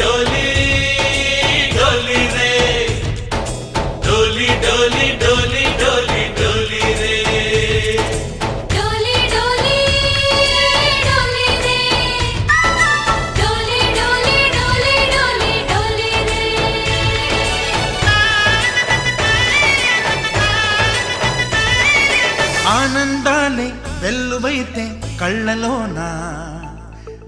डोली डोली डोली रे डोली डोली डोली डोली डोली रे ఆనందాలే వెల్లువైతే కళ్ళలోనా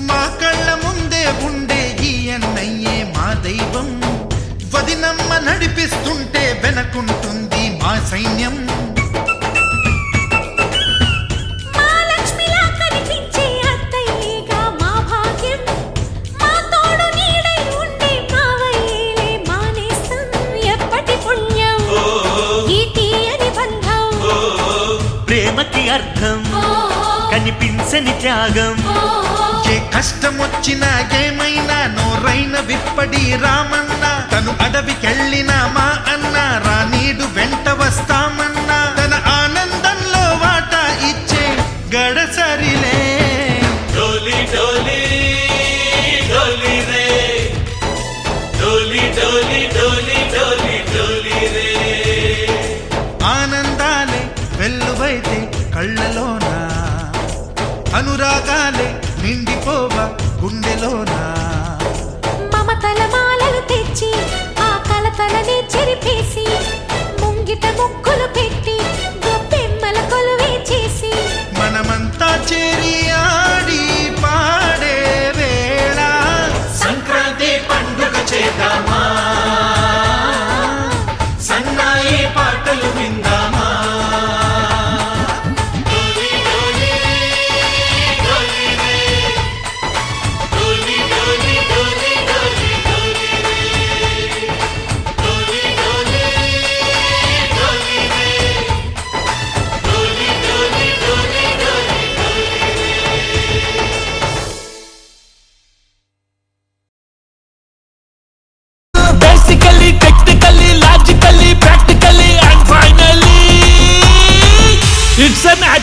మా కళ్ళ ముందే ఉండే ఈ అన్నయ్యే మా దైవం. వదినమ్మ నడిపిస్తుంటే వెనకుంటుంది మా సైన్యం. అర్థం. కనిపించని త్యాగం. ఏ కష్టం వచ్చినా ఏమైనా నోరైన విప్పడి రామన్న. తను అడవికెళ్ళినా మా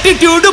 ஆட்டிடியூடு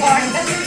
Keluarin.